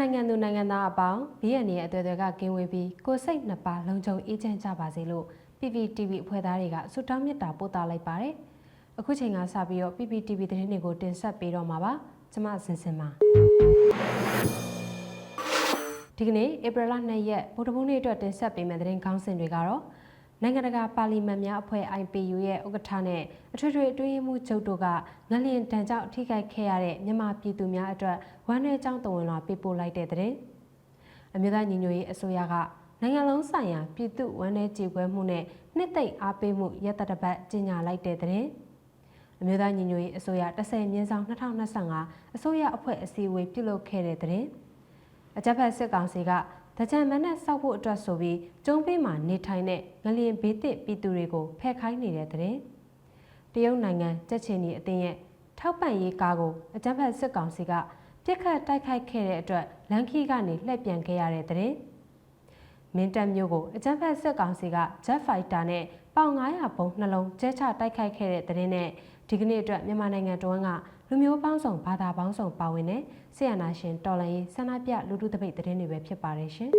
နိုင်ငံသူနိုင်ငံသားအပေါင်းဘေးရန်ရဲ့အသွေးတွေကကင်းဝေးပြီးကိုယ်စိတ်နှစ်ပါးလုံခြုံအေးချမ်းကြပါစေလို့ PPTV အဖွဲ့သားတွေကဆုတောင်းမေတ္တာပို့သလိုက်ပါတယ်။အခုချိန်ကစပြီးတော့ PPTV သတင်းတွေကိုတင်ဆက်ပေးတော့မှာပါ။ကျွန်မစင်စင်ပါ။ဒီကနေ့ဧပြီလ2ရက်ဗုဒ္ဓဘုနေ့အတွက်တင်ဆက်ပေးမယ့်သတင်းခေါင်းစဉ်တွေကတော့ နိုင်ငံတကာပါလီမန်များအဖွဲ့ IPU ရဲ့ဥက္ကဋ္ဌနဲ့အထွေထွေအတွင်းရေးမှူးချုပ်တို့ကငလျင်တန်ကြောင့်ထိခိုက်ခဲ့ရတဲ့မြန်မာပြည်သူများအတွက်ဝမ်းနည်းကြောင်းတဝန်လာပေးပို့လိုက်တဲ့သတင်းအမျိုးသားညီညွတ်ရေးအစိုးရကနိုင်ငံလုံးဆိုင်ရာပြည်သူဝမ်းနည်းကြေကွဲမှုနဲ့နှစ်သိမ့်အားပေးမှုရက်တတပတ်ကြီးညာလိုက်တဲ့သတင်းအမျိုးသားညီညွတ်ရေးအစိုးရ30မြင်းဆောင်2025အစိုးရအဖွဲ့အစည်းအဝေးပြုလုပ်ခဲ့တဲ့တဲ့အကြမ်းဖက်စစ်ကောင်စီက တကြံမနဲ့စောက်ဖို့အတွက်ဆိုပြီးကျုံးပေးမှာနေထိုင်တဲ့ငလျင်ဘေးသစ်ပြည်သူတွေကိုဖက်ခိုင်းနေတဲ့တဲ့တရုတ်နိုင်ငံကြက်ချင်နီအသင်းရဲ့ထောက်ပံ့ရေးကားကိုအကြမ်းဖက်စစ်ကောင်စီကပြစ်ခတ်တိုက်ခိုက်ခဲ့တဲ့အတွက်လန်ခီကနေလှည့်ပြန်ခဲ့ရတဲ့တဲ့မင်းတပ်မျိုးကိုအကြမ်းဖက်စစ်ကောင်စီက Jet Fighter နဲ့ပေါင်900ဘုံနှလုံးကျဲချတိုက်ခိုက်ခဲ့တဲ့တဲ့နဲ့ဒီကနေ့အတွက်မြန်မာနိုင်ငံတော်ကလူမျိုးပေါင်းစုံဘာသာပေါင်းစုံပါဝင်တဲ့ ဆီယနာရှင်တော်လန်ရေးဆန္ဒပြလူထုတပိတ်သတင်းတွေပဲဖြစ်ပါတယ်ရှင်။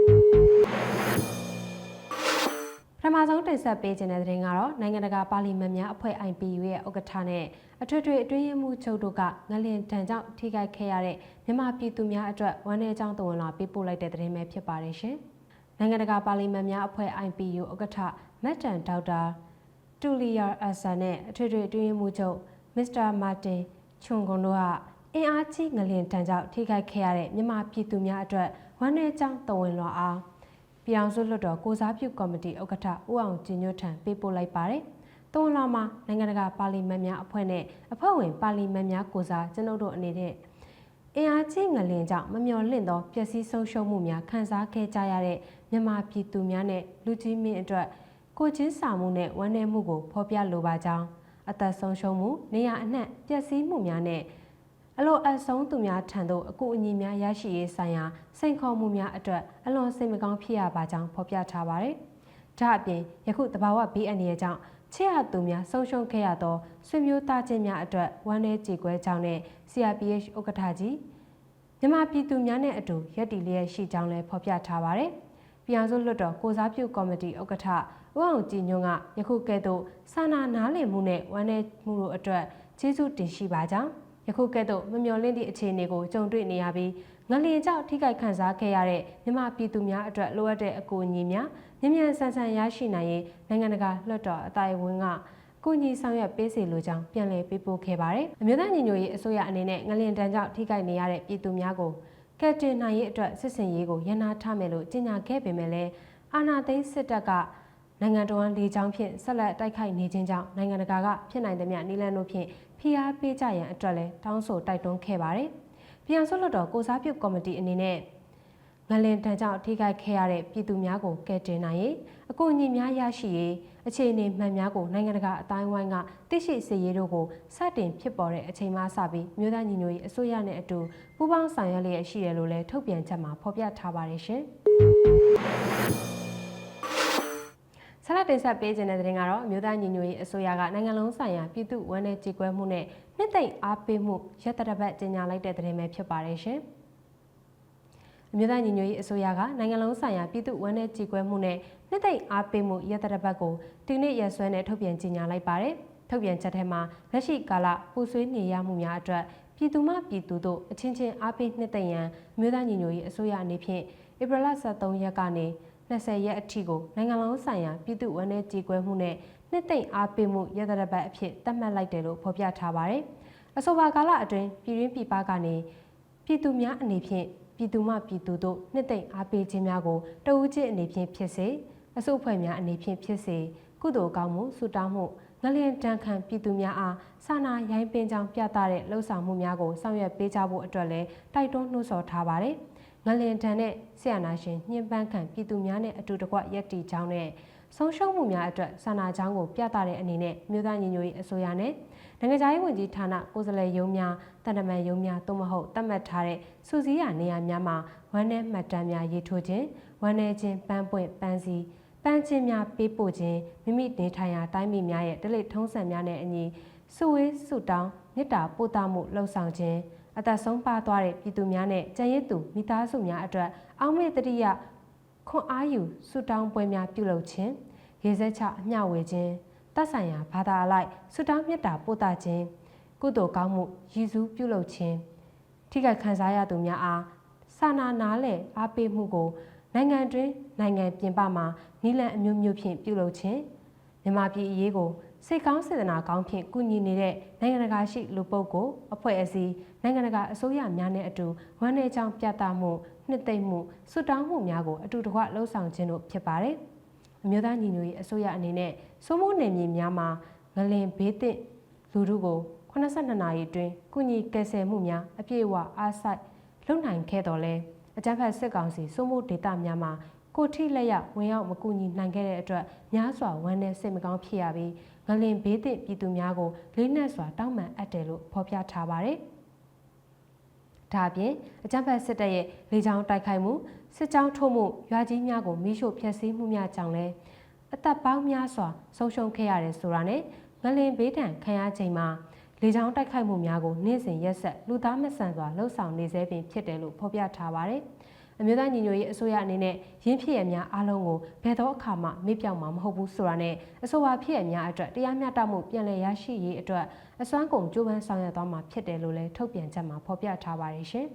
ပထမဆုံးတင်ဆက်ပေးခြင်းတဲ့သတင်းကတော့နိုင်ငံတကာပါလီမန်များအဖွဲ့ IPU ရဲ့ဥက္ကဋ္ဌနဲ့အထွေထွေအတွင်းရေးမှူးချုပ်တို့ကငလင်တန်ကြောင့်ထိခိုက်ခဲ့ရတဲ့မြန်မာပြည်သူများအတွက်ဝမ်းနည်းကြောင်းတဝန်လာပေးပို့လိုက်တဲ့သတင်းပဲဖြစ်ပါတယ်ရှင်။နိုင်ငံတကာပါလီမန်များအဖွဲ့ IPU ဥက္ကဋ္ဌမက်တန်ဒေါက်တာတူလီယာအဆန်နဲ့အထွေထွေအတွင်းရေးမှူးချုပ်မစ္စတာမာတင်ချွန်ကွန်တို့က အင်အားကြီးငလင်တန်ကြောင့်ထိခိုက်ခဲ့ရတဲ့မြန်မာပြည်သူများအတွက်ဝမ်းနည်းကြောင်းတဝန်လွှာအားပြောင်စုလွတ်တော်ကိုစားပြုကော်မတီဥက္ကဋ္ဌဦးအောင်ကျင်ညွတ်ထံပေးပို့လိုက်ပါတယ်။တဝန်လွှာမှာနိုင်ငံတကာပါလီမန်များအဖွဲ့နဲ့အဖွဲ့ဝင်ပါလီမန်များကိုစားကျွန်ုပ်တို့အနေနဲ့အင်အားကြီးငလင်ကြောင့်မမျော်လင့်သောပျက်စီးဆုံးရှုံးမှုများခံစားခဲ့ကြရတဲ့မြန်မာပြည်သူများနဲ့လူကြီးမင်းအတွက်ကိုချင်းစာမှုနဲ့ဝမ်းနည်းမှုကိုဖော်ပြလိုပါကြောင်းအသက်ဆုံးရှုံးမှုနေရအနှံ့ပျက်စီးမှုများနဲ့ အလိုအဆုံးသူများထံသို့အကူအညီများရရှိရေးဆိုင်ရာစိန်ခေါ်မှုများအတွက်အလွန်စိတ်မကောင်းဖြစ်ရပါကြောင်းဖော်ပြထားပါတယ်။ဒါအပြင်ယခုတဘာဝဘေးအန္တရာယ်ကြောင့်ချစ်ရသူများဆုံးရှုံးခဲ့ရသောဆွေမျိုးသားချင်းများအတွက်ဝမ်းနည်းကြေကွဲကြောင်းနဲ့ CRPH ဥက္ကဋ္ဌကြီးမြန်မာပြည်သူများနဲ့အတူရက်တီလျက်ရှိကြောင်းလည်းဖော်ပြထားပါတယ်။ပြည်အောင်စုလွှတ်တော်ကိုစားပြုကော်မတီဥက္ကဋ္ဌဦးအောင်ကြည်ညွန့်ကယခုကဲ့သို့စာနာနားလည်မှုနဲ့ဝမ်းနည်းမှုတို့အတွက်ကျေးဇူးတင်ရှိပါကြောင်း ယခုကဲ့သို့မမျှော်လင့်သည့်အခြေအနေကိုကြုံတွေ့နေရပြီးငလျင်ကြောင့်ထိခိုက်ခံစားခဲ့ရတဲ့မြန်မာပြည်သူများအတွက်လိုအပ်တဲ့အကူအညီများမြန်မြန်ဆန်ဆန်ရရှိနိုင်ရေးနိုင်ငံတကာလွှတ်တော်အတိုင်းဝန်းကကူညီဆောင်ရွက်ပေးစီလိုကြောင်းပြန်လည်ပေးပို့ခဲ့ပါတယ်။အမျိုးသားညီညွတ်ရေးအစိုးရအနေနဲ့ငလျင်တန်းကြောင့်ထိခိုက်နေရတဲ့ပြည်သူများကိုကယ်တင်နိုင်ရေးအတွက်စစ်စင်ရေးကိုရန်နာထားမယ်လို့ကြေညာခဲ့ပေမဲ့လည်းအာဏာသိမ်းစစ်တပ်ကနိုင်ငံတော်ဝန်လေးချောင်းဖြင့်ဆက်လက်တိုက်ခိုက်နေခြင်းကြောင့်နိုင်ငံတကာကဖြစ်နိုင်သမျှနည်းလမ်းတို့ဖြင့် ဖိအားပေးကြရန်အတွက်လည်းတောင်းဆိုတိုက်တွန်းခဲ့ပါတယ်။ပြည်အောင်စုလွှတ်တော်ကိုစားပြုကော်မတီအနေနဲ့ငလင်တန်ကြောင့်ထိခိုက်ခဲ့ရတဲ့ပြည်သူများကိုကယ်တင်နိုင်ရေးအကူအညီများရရှိရေးအခြေအနေမှန်များကိုနိုင်ငံတကာအတိုင်းဝိုင်းကသိရှိစေရေးတို့ကိုစတင်ဖြစ်ပေါ်တဲ့အချိန်မှစပြီးမြို့သားညီညွတ်ရေးအစိုးရနဲ့အတူပူးပေါင်းဆောင်ရွက်လျက်ရှိတယ်လို့လည်းထုတ်ပြန်ချက်မှာဖော်ပြထားပါတယ်ရှင်။ ဆက်လက်တင်ဆက်ပေးခြင်းတဲ့တင်ကတော့မြို့သားညီညွတ်ရေးအစိုးရကနိုင်ငံလုံးဆိုင်ရာပြည်သူ့ဝန်ထမ်းကြေကွဲမှုနဲ့နှစ်သိမ့်အားပေးမှုရက်တရပတ်ကြေညာလိုက်တဲ့တင်ပဲဖြစ်ပါတယ်ရှင်။အမျိုးသားညီညွတ်ရေးအစိုးရကနိုင်ငံလုံးဆိုင်ရာပြည်သူ့ဝန်ထမ်းကြေကွဲမှုနဲ့နှစ်သိမ့်အားပေးမှုရက်တရပတ်ကိုဒီနေ့ရက်စွဲနဲ့ထုတ်ပြန်ကြေညာလိုက်ပါတယ်။ထုတ်ပြန်ချက်ထဲမှာလက်ရှိကာလပူဆွေးနေရမှုများအတွက်ပြည်သူမှပြည်သူတို့အချင်းချင်းအားပေးနှစ်သိမ့်ရန်မြို့သားညီညွတ်ရေးအစိုးရအနေဖြင့်ဧပြီလ23ရက်ကနေ 20ရက်အထိကိုနိုင်ငံလုံးဆိုင်ရာပြည်သူ့ဝန်ထမ်းကြေကွဲမှုနဲ့နှစ်သိမ့်အားပေးမှုရသရပတ်အဖြစ်သတ်မှတ်လိုက်တယ်လို့ဖော်ပြထားပါတယ်။အဆိုပါကာလအတွင်းပြည်ရင်းပြည်ပကနေပြည်သူများအနေဖြင့်ပြည်သူမှပြည်သူတို့နှစ်သိမ့်အားပေးခြင်းများကိုတဦးချင်းအနေဖြင့်ဖြစ်စေအစုအဖွဲ့များအနေဖြင့်ဖြစ်စေကုသိုလ်ကောင်းမှုဆုတောင်းမှုငလျင်တန်ခံပြည်သူများအားစာနာရိုင်းပင်ကြောင်းပြသတဲ့လှုပ်ဆောင်မှုများကိုဆောင်ရွက်ပေးကြဖို့အတွက်လည်းတိုက်တွန်းနှိုးဆော်ထားပါတယ်။ ငလင်တန်နဲ့ဆရာနာရှင်ညှဉ်းပန်းခံပြည်သူများနဲ့အတူတကွရက်တီချောင်းနဲ့ဆုံးရှုံးမှုများအတွက်စာနာကြောင်းကိုပြသတဲ့အနေနဲ့မြို့သားညီညွတ်ရေးအစိုးရနဲ့နိုင်ငံခြားရေးဝန်ကြီးဌာနကိုယ်စားလှယ်ရုံးများတန်တမန်ရုံးများသို့မဟုတ်တတ်မှတ်ထားတဲ့စူစည်းရနေရာများမှာဝမ်းနည်းမှတ်တမ်းများရေးထိုးခြင်းဝမ်းနည်းခြင်းပန်းပွင့်ပန်းစီပန်းချင်းများပေးပို့ခြင်းမိမိနေထိုင်ရာတိုင်းပြည်များရဲ့ဒလိထုံးစံများနဲ့အညီစုဝေးစုတောင်းမေတ္တာပို့သမှုလှုံ့ဆော်ခြင်း အသက်ဆုံးပါသွားတဲ့ပြည်သူများနဲ့ကြံရစ်သူမိသားစုများအတွက်အောက်မေ့တတိယခွန်အားယူဆုတောင်းပွဲများပြုလုပ်ခြင်းရေစက်ချအမျှဝေခြင်းသက်ဆိုင်ရာဘာသာအလိုက်ဆုတောင်းမေတ္တာပို့သခြင်းကုသိုလ်ကောင်းမှုရည်စူးပြုလုပ်ခြင်းထိခိုက်ခံစားရသူများအားစာနာနားလည်အားပေးမှုကို နိုင်ငံတွင်းနိုင်ငံပြင်ပမှာနီလန်အမျိုးမျိုးဖြင့်ပြုလုပ်ခြင်းမြန်မာပြည်အရေးကိုစိတ်ကောင်းစေတနာကောင်းဖြင့်ကူညီနေတဲ့နိုင်ငံတကာရှိလူပုဂ္ဂိုလ်အဖွဲ့အစည်း နိုင်ငံတကာအစိုးရများနဲ့အတူဝမ်းနည်းကြောင်းပြသမှုနှစ်သိမ့်မှုဆွတောင်းမှုများကိုအတူတကွလှုပ်ဆောင်ခြင်းတို့ဖြစ်ပါတယ်။အမျိုးသားညီညွတ်ရေးအစိုးရအနေနဲ့စိုးမိုးနယ်မြေများမှာငလင်ဘေးသင့်လူထုကို82နာရီအတွင်းကုညီကယ်ဆယ်မှုများအပြည့်အဝအားစိုက်လုပ်နိုင်ခဲ့တော်လဲအကြမ်းဖက်စစ်ကောင်စီစိုးမိုးဒေသများမှာကိုထိလက်ရဝင်ရောက်မကူညီနိုင်ခဲ့တဲ့အတွက်များစွာဝမ်းနည်းစိတ်မကောင်းဖြစ်ရပြီးငလင်ဘေးသင့်ပြည်သူများကိုလေးနက်စွာတောင်းပန်အပ်တယ်လို့ဖော်ပြထားပါတယ်။ ဒါအပြင်အကြမ်းဖက်စစ်တပ်ရဲ့လေကြောင်းတိုက်ခိုက်မှုစစ်ကြောင်းထိုးမှုရွာကြီးများကိုမိရှို့ဖျက်ဆီးမှုများကြောင့်လည်းအသက်ပေါင်းများစွာဆုံးရှုံးခဲ့ရတယ်ဆိုတာနဲ့ငလင်ဘေးဒဏ်ခံရချိန်မှာလေကြောင်းတိုက်ခိုက်မှုများကိုနေ့စဉ်ရက်ဆက်လူသားမဆန်စွာလှုပ်ဆောင်နေစေပင်ဖြစ်တယ်လို့ဖော်ပြထားပါတယ်။ အမျိုးသားညီညွတ်ရေးအစိုးရအနေနဲ့ရင်းဖြစ်ရများအားလုံးကိုဘယ်တော့အခါမှမေ့ပြောင်မှာမဟုတ်ဘူးဆိုတာနဲ့အဆိုပါဖြစ်ရများအတွက်တရားမျှတမှုပြန်လည်ရရှိရေးအတွက်အစွမ်းကုန်ကြိုးပမ်းဆောင်ရွက်သွားမှာဖြစ်တယ်လို့လည်းထုတ်ပြန်ချက်မှာဖော်ပြထားပါတယ်ရှင်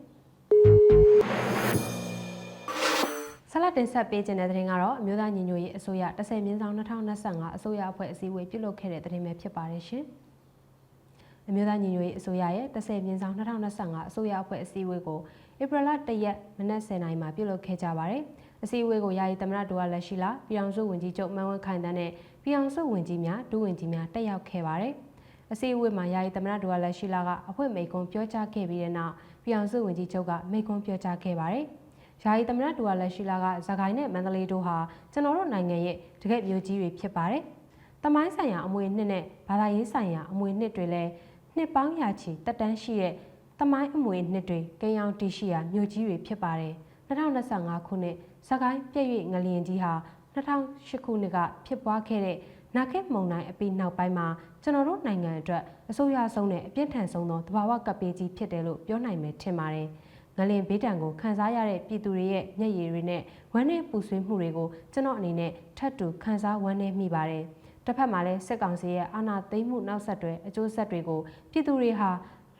ဆလာတင်ဆက်ပေးခြင်းတဲ့တဲ့ရင်ကတော့အမျိုးသားညီညွတ်ရေးအစိုးရ30မြင်းဆောင်2025အစိုးရအဖွဲ့အစည်းအဝေးပြုလုပ်ခဲ့တဲ့တဲ့ရင်ပဲဖြစ်ပါတယ်ရှင်။အမျိုးသားညီညွတ်ရေးအစိုးရရဲ့30မြင်းဆောင်2025အစိုးရအဖွဲ့အစည်းအဝေးကို ဧပြီလ1ရက်မနက်10:00နာရီမှာပြုလုပ်ခဲ့ကြပါတယ်။အစည်းအဝေးကိုယာယီသမရဒူဝါလက်ရှိလာပြည်အောင်စုဝန်ကြီးချုပ်မန်ဝင်းခိုင်တန်းနဲ့ပြည်အောင်စုဝန်ကြီးများဒုဝန်ကြီးများတက်ရောက်ခဲ့ပါတယ်။အစည်းအဝေးမှာယာယီသမရဒူဝါလက်ရှိလာကအဖွဲ့မိတ်ကွန်းပြောကြားခဲ့ပြီးတဲ့နောက်ပြည်အောင်စုဝန်ကြီးချုပ်ကမိတ်ကွန်းပြောကြားခဲ့ပါတယ်။ယာယီသမရဒူဝါလက်ရှိလာကဇဂိုင်းနဲ့မန္တလေးတို့ဟာကျွန်တော်တို့နိုင်ငံရဲ့တကယ့်မျိုးကြီးတွေဖြစ်ပါတယ်။တမိုင်းဆိုင်ရာအမွေနှစ်နဲ့ဘာသာရေးဆိုင်ရာအမွေနှစ်တွေလည်းနှစ်ပေါင်းရာချီတက်တန်းရှိတဲ့ တမိုင်းအမွေနှစ်တွေကိန်းအောင်တရှိရာမြို့ကြီးတွေဖြစ်ပါတယ်2025ခုနှစ်စကိုင်းပြည့်၍ငလျင်ကြီးဟာ2008ခုနှစ်ကဖြစ်ပွားခဲ့တဲ့နာခက်မုံတိုင်းအပြီးနောက်ပိုင်းမှာကျွန်တော်တို့နိုင်ငံအတွက်အဆိုးရဆုံးနဲ့အပြင်းထန်ဆုံးသောတဘာဝကပ်ပေးကြီးဖြစ်တယ်လို့ပြောနိုင်မယ်ထင်ပါတယ်။ငလင်ဘေးတံကိုခန်းစားရတဲ့ပြည်သူတွေရဲ့မျက်ရည်တွေနဲ့ဝမ်းနဲ့ပူဆွေးမှုတွေကိုကျွန်တော်အနေနဲ့ထပ်တူခန်းစားဝမ်းနဲ့မိပါတယ်။တစ်ဖက်မှာလည်းစစ်ကောင်စီရဲ့အာဏာသိမ်းမှုနောက်ဆက်တွဲအကျိုးဆက်တွေကိုပြည်သူတွေဟာ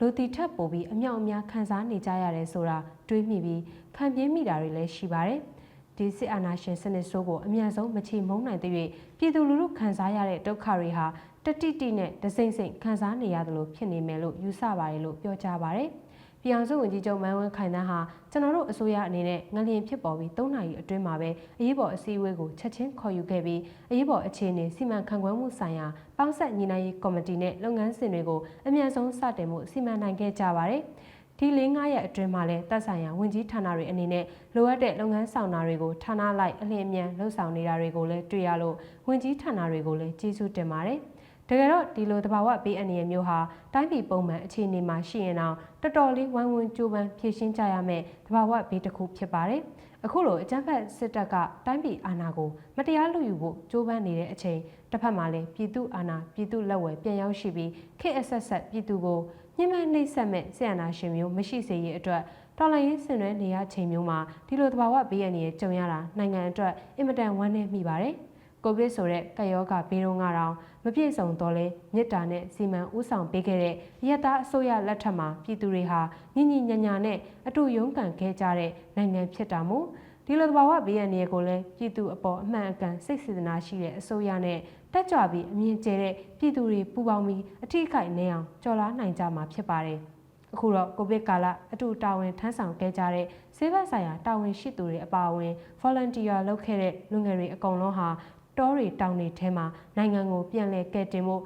လူတီထပ်ပို့ပြီးအမြောက်အများခံစားနေကြရတယ်ဆိုတာတွေးမိပြီးခံပြင်းမိတာတွေလည်းရှိပါတယ်။ဒီစစ်အာဏာရှင်စနစ်ဆိုးကိုအမြန်ဆုံးမချေမုန်းနိုင်သေး၍ပြည်သူလူထုခံစားရတဲ့ဒုက္ခတွေဟာတတိတိနဲ့ဒစိမ့်စိမ့်ခံစားနေရတယ်လို့ဖြစ်နေမယ်လို့ယူဆပါတယ်လို့ပြောကြားပါတယ်။ ပြည်အောင်စုဝန်ကြီးချုပ်မန်းဝင်းခိုင်တန်းဟာကျွန်တော်တို့အစိုးရအနေနဲ့ငလျင်ဖြစ်ပေါ်ပြီး၃နာရီအတွင်းမှာပဲအရေးပေါ်အစည်းအဝေးကိုချက်ချင်းခေါ်ယူခဲ့ပြီးအရေးပေါ်အခြေအနေစီမံခန့်ခွဲမှုဆိုင်ရာပေါင်းဆက်ညီနိုင်ရေးကော်မတီနဲ့လုပ်ငန်းစဉ်တွေကိုအမြန်ဆုံးစတင်မှုစီမံနိုင်ခဲ့ကြပါတယ်။ဒီ၄၅ရက်အတွင်းမှာလည်းတပ်ဆိုင်ရာဝန်ကြီးဌာနတွေအနေနဲ့လိုအပ်တဲ့လုပ်ငန်းဆောင်တာတွေကိုဌာနလိုက်အလင်းအမြန်လှုပ်ဆောင်နေတာတွေကိုလည်းတွေ့ရလို့ဝန်ကြီးဌာနတွေကိုလည်းကျေးဇူးတင်ပါတယ်။ တကယ်တော့ဒီလိုတဘာဝဘေးအန္တရာယ်မျိုးဟာတိုင်းပြည်ပုံမှန်အခြေအနေမှာရှိရင်တော့တော်တော်လေးဝိုင်းဝန်းကြိုးပမ်းဖြည့်ရှင်းကြရမယ်တဘာဝဘေးတစ်ခုဖြစ်ပါတယ်အခုလိုအကြမ်းဖက်စစ်တပ်ကတိုင်းပြည်အာဏာကိုမတရားလူယူဖို့ကြိုးပမ်းနေတဲ့အချိန်တစ်ဖက်မှာလည်းပြည်သူအာဏာပြည်သူလက်ဝယ်ပြန်ရောက်ရှိပြီးခေတ်အဆက်ဆက်ပြည်သူကိုညှဉ်းပန်းနှိပ်စက်မဲ့ဆရာနာရှင်မျိုးမရှိစေရေးအတွက်တော်လိုင်းရေးဆင်နွှဲနေရချိန်မျိုးမှာဒီလိုတဘာဝဘေးရန်တွေကြုံရတာနိုင်ငံအတွက်အင်မတန်ဝမ်းနည်းမိပါတယ်။ ကိုဗစ်ဆိုတဲ့ကပ်ရောဂါဘေးတုန်းကတော့မပြည့်စုံတော့လဲမြစ်တာနဲ့စီမံဥဆောင်ပေးခဲ့တဲ့ရက်သားအစိုးရလက်ထက်မှာပြည်သူတွေဟာညဉ့်ညဉ့်ညာညာနဲ့အတူရုန်းကန်ခဲ့ကြတဲ့နိုင်ငံဖြစ်တာမို့ဒီလိုသဘာဝဘေးရန်တွေကိုလည်းပြည်သူအပေါ်အမှန်အကန်စိတ်စေတနာရှိတဲ့အစိုးရနဲ့တက်ကြွပြီးအမြင့်ကျဲတဲ့ပြည်သူတွေပူးပေါင်းပြီးအထီးခိုက်နေအောင်ကြော်လားနိုင်ကြမှာဖြစ်ပါတယ်။အခုတော့ကိုဗစ်ကာလအတူတာဝန်ထမ်းဆောင်ခဲ့ကြတဲ့ဆေးဘက်ဆိုင်ရာတာဝန်ရှိသူတွေအပါအဝင် volunteer လုပ်ခဲ့တဲ့လူငယ်တွေအကုန်လုံးဟာ တောတွေတောင်တွေထဲမှာနိုင်ငံကိုပြန်လည်ကယ်တင်ဖို့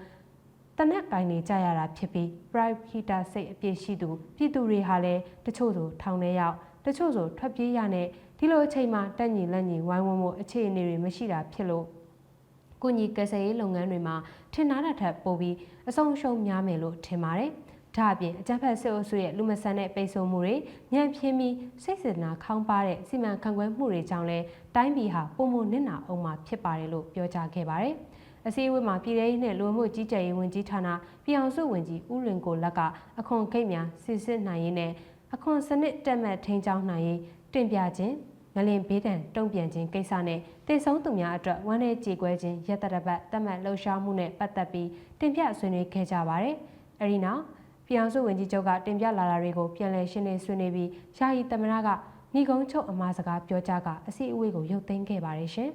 တနက်ကင်နေကြရတာဖြစ်ပြီး private heater စိတ်အပြည့်ရှိသူပြည်သူတွေဟာလည်းတချို့ဆိုထောင်ထဲရောက်တချို့ဆိုထွက်ပြေးရတဲ့ဒီလိုအချိန်မှာတက်ညီလက်ညီဝိုင်းဝန်းမှုအခြေအနေတွေမရှိတာဖြစ်လို့ကုညီကစားရေးလုပ်ငန်းတွေမှာထင်သားတာထက်ပိုပြီးအဆုံးရှုံးများမယ်လို့ထင်ပါတယ်။ ဒါအပြင်အကြမ်းဖက်စစ်အုပ်စုရဲ့လူမဆန်တဲ့ပိတ်ဆို့မှုတွေညံ့ဖျင်းပြီးစိတ်စေတနာခေါင်းပါတဲ့စီမံခန့်ခွဲမှုတွေကြောင့်လဲတိုင်းပြည်ဟာပုံမနစ်နာအောင်မှာဖြစ်ပါတယ်လို့ပြောကြားခဲ့ပါတယ်။အစည်းအဝေးမှာပြည်ထောင်စုနဲ့လူဝင်မှုကြီးကြပ်ရေးဝန်ကြီးဌာနပြည်အောင်စုဝန်ကြီးဦးလွင်ကိုလက်ကအခွန်ဂိတ်များစစ်စစ်နိုင်ရေးနဲ့အခွန်စနစ်တက်မှတ်ထိန်းကျောင်းနိုင်ရေးတင်ပြခြင်းငလင်ဘေးဒဏ်တုံ့ပြန်ခြင်းကိစ္စနဲ့တည်ဆုံးသူများအတွက်ဝမ်းနည်းကြေကွဲခြင်းရက်တရပတ်တတ်မှတ်လှုပ်ရှားမှုနဲ့ပတ်သက်ပြီးတင်ပြဆွေးနွေးခဲ့ကြပါတယ်။အဲဒီနောက် ပြည်အောင်စုဝန်ကြီးချုပ်ကတင်ပြလာတာတွေကိုပြန်လည်ရှင်းလင်းဆွေးနွေးပြီးယာယီသမ္မတကညီကုန်းချုပ်အမှားစကားပြောကြားကအစည်းအဝေးကိုရုပ်သိမ်းခဲ့ပါတယ်ရှင်။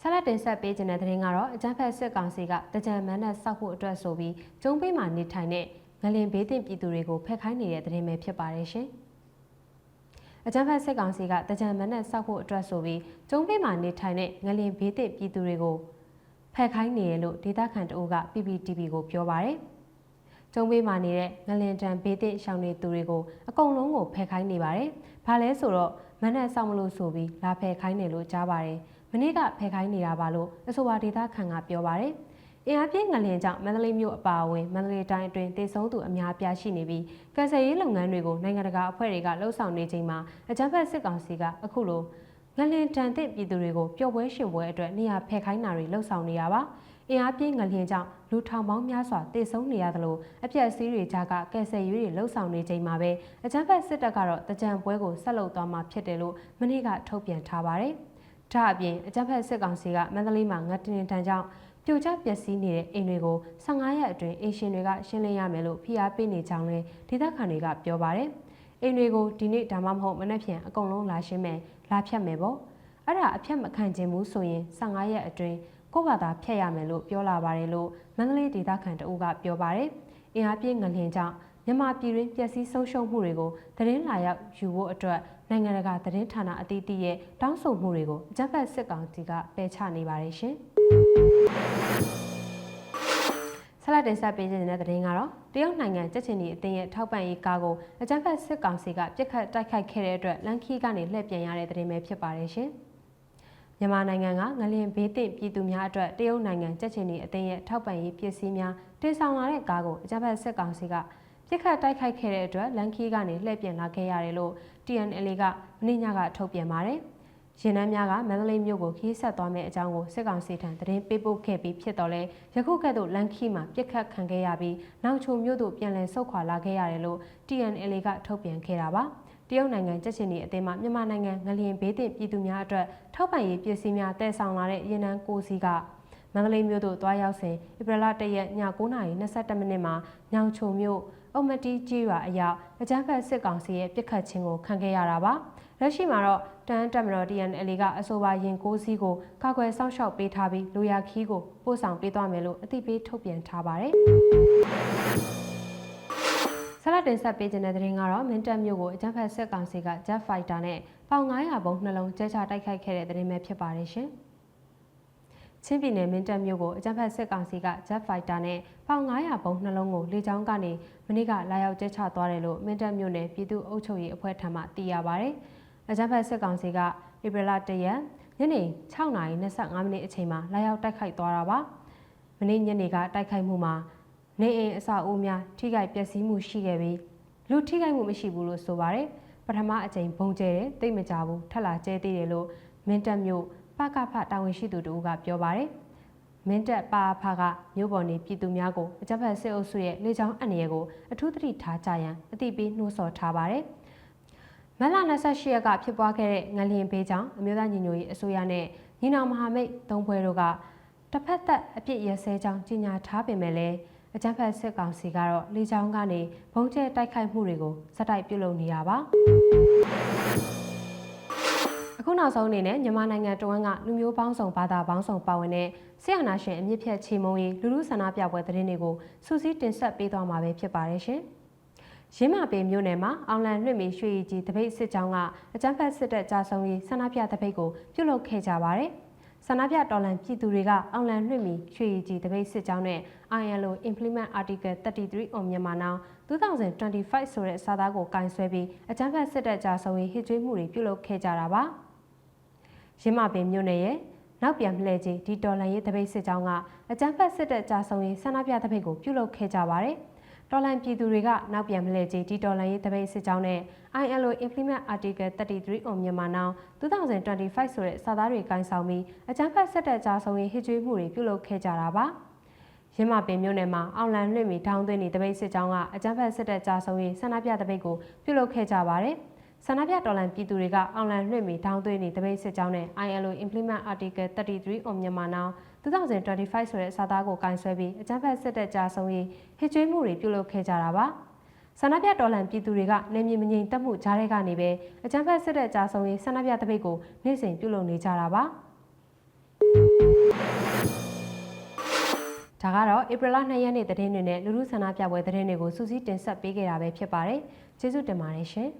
ဆလာတင်ဆက်ပေးခြင်းတဲ့သတင်းကတော့အကြံဖက်စစ်ကောင်စီကတကြံမန်းနဲ့စောက်ဖို့အတွက်ဆိုပြီးကျုံပေးမှာနေထိုင်တဲ့ငလင်ဘေးတင်ပြည်သူတွေကိုဖက်ခိုင်းနေတဲ့သတင်းပဲဖြစ်ပါတယ်ရှင်။အကြံဖက်စစ်ကောင်စီကတကြံမန်းနဲ့စောက်ဖို့အတွက်ဆိုပြီးကျုံပေးမှာနေထိုင်တဲ့ငလင်ဘေးတင်ပြည်သူတွေကို ဖက်ခိုင်းနေရလို့ဒေသခံတအုပ်က PPTV ကိုပြောပါတယ်။ကျုံပေးမှာနေတဲ့ငလင်တန်ဘေးတင်ရှောင်နေသူတွေကိုအကုန်လုံးကိုဖက်ခိုင်းနေပါတယ်။ဘာလဲဆိုတော့မန်းနဲ့စောက်မလို့ဆိုပြီးလာဖက်ခိုင်းနေလို့ကြားပါတယ်။မနေ့ကဖက်ခိုင်းနေတာပါလို့အဆိုပါဒေသခံကပြောပါတယ်။အင်အားပြင်းငလင်ကြောင့်မန္တလေးမြို့အပါအဝင်မန္တလေးတိုင်းအတွင်းတည်ဆုံသူအများပြားရှိနေပြီးကယ်ဆယ်ရေးလုပ်ငန်းတွေကိုနိုင်ငံတကာအဖွဲ့တွေကလှုပ်ဆောင်နေချိန်မှာအကြမ်းဖက်စစ်ကောင်စီကအခုလို ငလင်တန်တဲ့ပြည်သူတွေကိုပျော်ပွဲရှင်ပွဲအတွက်နေရာဖယ်ခိုင်းတာတွေလှုပ်ဆောင်နေရပါအင်အားပြင်းငလင်ကြောင့်လူထောင်ပေါင်းများစွာတည်ဆုံနေရသလိုအပြက်စီးတွေကြားကကယ်ဆယ်ရေးတွေလှုပ်ဆောင်နေချိန်မှာပဲအကြမ်းဖက်စစ်တပ်ကတော့တကြံပွဲကိုဆက်လုပ်သွားမှာဖြစ်တယ်လို့မနေ့ကထုတ်ပြန်ထားပါတယ်။ဒါအပြင်အကြမ်းဖက်စစ်ကောင်စီကမန္တလေးမှာငတ်တင်တန်ကြောင့်ပြိုကျပျက်စီးနေတဲ့အိမ်တွေကို15ရက်အတွင်းအိမ်ရှင်တွေကရှင်းလင်းရမယ်လို့ဖိအားပေးနေကြောင်းလည်းဒေသခံတွေကပြောပါတယ်။အိမ်တွေကိုဒီနေ့ဒါမှမဟုတ်မနေ့ဖြန်အကုန်လုံးလာရှင်းမယ် လာဖြတ်မယ်ပေါ့။အဲ့ဒါအဖြတ်မခံခြင်းဘူးဆိုရင်15ရက်အတွင်းကိုယ့်ဘာသာဖြတ်ရမယ်လို့ပြောလာပါတယ်လို့မန္တလေးဒေသခံတအုပ်ကပြောပါတယ်။အင်အားပြင်းငလျင်ကြောင့်မြန်မာပြည်တွင်းပျက်စီးဆုံးရှုံးမှုတွေကိုသတင်းလာရောက်ယူဖို့အတွက်နိုင်ငံတကာသတင်းဌာနအသီးသီးရဲ့တောင်းဆိုမှုတွေကိုအကြမ်းဖက်စစ်ကောင်စီကပယ်ချနေပါတယ်ရှင်။ ဆက်လက်တင်ဆက်ပေးခြင်းတဲ့သတင်းကတော့တရုတ်နိုင်ငံကြက်ချင်ဒီအသင်းရဲ့ထောက်ပံ့ရေးကားကိုအကြမ်းဖက်စစ်ကောင်စီကပြစ်ခတ်တိုက်ခိုက်ခဲ့တဲ့အတွက်လန်ခီကနေလှည့်ပြန်ရတဲ့သတင်းပဲဖြစ်ပါတယ်ရှင်။မြန်မာနိုင်ငံကငလင်ဘေးသင့်ပြည်သူများအတွက်တရုတ်နိုင်ငံကြက်ချင်ဒီအသင်းရဲ့ထောက်ပံ့ရေးပစ္စည်းများတင်ဆောင်လာတဲ့ကားကိုအကြမ်းဖက်စစ်ကောင်စီကပြစ်ခတ်တိုက်ခိုက်ခဲ့တဲ့အတွက်လန်ခီကနေလှည့်ပြန်လာခဲ့ရတယ်လို့ TNL ကမနေ့ညကထုတ်ပြန်ပါတယ်။ ရင်နှန်းများကမန္တလေးမြို့ကိုခီးဆက်သွားမယ့်အကြောင်းကိုစစ်ကောင်စီထံသတင်းပေးပို့ခဲ့ပြီးဖြစ်တော်လဲယခုကဲ့သို့လန်ခီမှာပြစ်ခတ်ခံခဲ့ရပြီးနောက်ချုံမြို့သို့ပြန်လည်ဆုတ်ခွာလာခဲ့ရတယ်လို့ TNL ကထုတ်ပြန်ခဲ့တာပါ။တရုတ်နိုင်ငံကြက်ချင်ဒီအသင်းမှမြန်မာနိုင်ငံငလျင်ဘေးသင့်ပြည်သူများအတွက်ထောက်ပံ့ရေးပစ္စည်းများတည်ဆောင်လာတဲ့ရင်နှန်းကိုစီကမန္တလေးမြို့သို့တွားရောက်စဉ်ဧပြီလ၁ရက်ည9:22မိနစ်မှာညောင်ချုံမြို့အုံမတီကြီးရွာအရောက်အကြမ်းဖက်စစ်ကောင်စီရဲ့ပြစ်ခတ်ခြင်းကိုခံခဲ့ရတာပါ လက်ရှိမှာတော့တန်းတက်မတော် TNL ကအဆိုပါရင်ကိုစီးကိုကာကွယ်စောင့်ရှောက်ပေးထားပြီးလူရခီးကိုပို့ဆောင်ပေးသွားမယ်လို့အသိပေးထုတ်ပြန်ထားပါတယ်ဆလာတင်ဆက်ပေးခြင်းတဲ့သတင်းကတော့မင်းတပ်မြို့ကိုအကြမ်းဖက်စစ်ကောင်စီက Jet Fighter နဲ့ပေါင်900ဘုံနှလုံးကျဲချတိုက်ခိုက်ခဲ့တဲ့သတင်းပဲဖြစ်ပါတယ်ရှင်။ချင်းပြည်နယ်မင်းတပ်မြို့ကိုအကြမ်းဖက်စစ်ကောင်စီက Jet Fighter နဲ့ပေါင်900ဘုံနှလုံးကိုလေကြောင်းကနေမနေ့ကလာရောက်ကျဲချသွားတယ်လို့မင်းတပ်မြို့နယ်ပြည်သူ့အုပ်ချုပ်ရေးအဖွဲ့ထံမှသိရပါဗျ။ အကြမ်းဖက်စစ်ကောင်စီကဧပြီလ1ရက်ညနေ6:25မိနစ်အချိန်မှာလာရောက်တိုက်ခိုက်သွားတာပါ။မနေ့ညနေကတိုက်ခိုက်မှုမှာနေအိမ်အဆောက်အဦများထိခိုက်ပျက်စီးမှုရှိခဲ့ပြီးလူထိခိုက်မှုမရှိဘူးလို့ဆိုပါတယ်။ပထမအကြိမ်ဘုံကျဲတယ်တိတ်မကြဘူးထက်လာကျဲသေးတယ်လို့မင်းတပ်မြို့ပကဖတာဝန်ရှိသူတို့ကပြောပါတယ်မင်းတက်ပါဖကမြို့ပေါ်နေပြည်သူများကိုအကြမ်းဖက်စစ်အုပ်စုရဲ့လေကြောင်းအန္တရာယ်ကိုအထူးသတိထားကြရန်အသိပေးနှိုးဆော်ထားပါတယ်။ မလ28ရက်ကဖြစ်ပွားခဲ့တဲ့ငလျင်ဘေးကြောင့်အမျိုးသားညီညွတ်ရေးအစိုးရနဲ့ညီနောင်မဟာမိတ်သုံးဖွဲ့တို့ကတစ်ဖက်သက်အပြစ်ရစဲကြောင်းကြေညာထားပေမဲ့လည်းအကြမ်းဖက်စစ်ကောင်စီကတော့လေကြောင်းကနေဘုံကျဲတိုက်ခိုက်မှုတွေကိုစတိုက်ပြုလုပ်နေတာပါ။အခုနောက်ဆုံးအနေနဲ့မြန်မာနိုင်ငံတဝန်းကလူမျိုးပေါင်းစုံဘာသာပေါင်းစုံပါဝင်တဲ့ဆရာနာရှင်အမြင့်ဖြတ်ချေမုံရေးလူလူဆန္ဒပြပွဲသတင်းတွေကိုစူးစီးတင်ဆက်ပေးသွားမှာပဲဖြစ်ပါတယ်ရှင်။ ရင်းမာပေမြို့နယ်မှာအောင်လန်လွှင့်မီရွှေရည်ကြီးတပိတ်စစ်ကြောင်းကအကြမ်းဖက်စစ်တပ်ကြာဆုံးရေးဆန္ဒပြတပိတ်ကိုပြုလုပ်ခဲ့ကြပါတယ်။ဆန္ဒပြတော်လှန်ပြည်သူတွေကအောင်လန်လွှင့်မီရွှေရည်ကြီးတပိတ်စစ်ကြောင်းနဲ့ ILO Implement Article 33 on မြန်မာနောင်2025ဆိုတဲ့စာသားကိုကင်ဆွဲပြီးအကြမ်းဖက်စစ်တပ်ကြာဆုံးရေးဟစ်ကြွေးမှုတွေပြုလုပ်ခဲ့ကြတာပါ။ရင်းမပင်မြို့နယ်ရဲ့နောက်ပြန်လှည့်ကြီးဒီတော်လန်ရေးတပိတ်စစ်ကြောင်းကအကြမ်းဖက်စစ်တပ်ကြာဆုံးရေးဆန္ဒပြတပိတ်ကိုပြုလုပ်ခဲ့ကြပါတယ်။ တော်လန်ပြည်သူတွေကနောက်ပြန်မလဲကြီးဒီတော်လန်ရေးတပိတ်စစ်ကြောင်းနဲ့ ILO Implement Article 33 on Myanmar Now 2025ဆိုတဲ့စာသားတွေကန်ဆောင်ပြီးအကြမ်းဖက်ဆက်တက်ကြားဆုံးရေးဟစ်ကြွေးမှုတွေပြုလုပ်ခဲ့ကြတာပါရင်းမပင်မြို့နယ်မှာအောင်လန်လွှင့်မီထောင်းသွင်းနေတပိတ်စစ်ကြောင်းကအကြမ်းဖက်ဆက်တက်ကြားဆုံးရေးဆန္ဒပြတပိတ်ကိုပြုလုပ်ခဲ့ကြပါတယ်ဆန္ဒပြတော်လှန်ပြည်သူတွေကအောင်လန်လွှင့်မီထောင်းသွင်းနေတပိတ်စစ်ကြောင်းနဲ့ ILO Implement Article 33 on Myanmar Now 2025ဆိုတဲ့စာသားကိုကင်ဆယ်ပြီးအကြမ်းဖက်စစ်တပ်ကြားဆုံးရေးဟစ်ကြွေးမှုတွေပြုလုပ်ခဲ့ကြတာပါဆန္ဒပြတော်လှန်ပြည်သူတွေကနေမြေမငြိမ်သက်မှုကြားတဲ့ကနေပဲအကြမ်းဖက်စစ်တပ်ကြားဆုံးရေးဆန္ဒပြတပိတ်ကိုနေ့စဉ်ပြုလုပ်နေကြတာပါဒါကတော့ဧပြီလ2ရက်နေ့သတင်းတွေနဲ့လူလူဆန္ဒပြပွဲသတင်းတွေကိုစူးစီးတင်ဆက်ပေးခဲ့တာပဲဖြစ်ပါတယ်ကျေးဇူးတင်ပါတယ်ရှင်